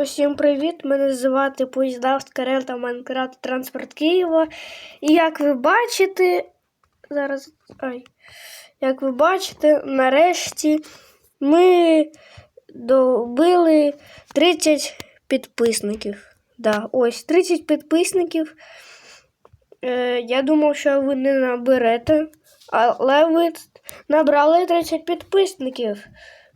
Усім привіт! Мене звати Поїздавська Карел та Майнкрафт Транспорт Києва. І як ви бачите, зараз. Ай. Як ви бачите, нарешті ми добили 30 підписників. Да, ось 30 підписників. Е, я думав, що ви не наберете, але ви набрали 30 підписників.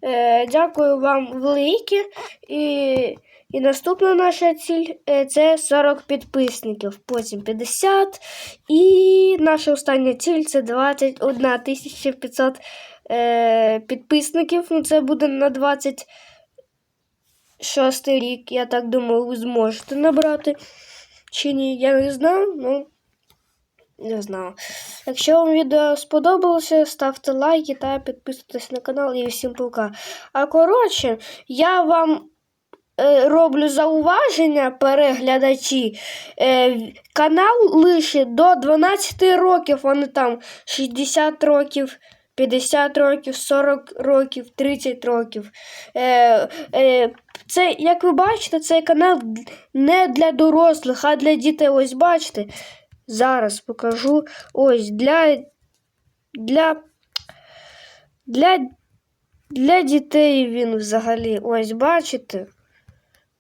Е, дякую вам велике. І, і наступна наша ціль е, це 40 підписників, потім 50. І наша остання ціль це 21 500 е, підписників. Ну, це буде на 26 рік. Я так думаю, ви зможете набрати. Чи ні, я не знаю, ну. Не знаю. Якщо вам відео сподобалося, ставте лайки та підписуйтесь на канал і всім пока. А коротше, я вам е, роблю зауваження, переглядачі. Е, канал лише до 12 років, вони там 60 років. 50 років, 40 років, 30 років. Е, е, це, як ви бачите, цей канал не для дорослих, а для дітей. Ось бачите. Зараз покажу. Ось для для, для, для дітей він взагалі. Ось бачите?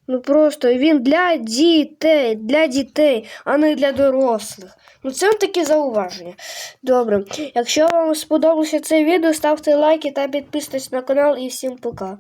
Ну просто він для дітей, для дітей, а не для дорослих. Ну це таке зауваження. Добре. Якщо вам сподобалося це відео, ставте лайки та підписуйтесь на канал і всім пока.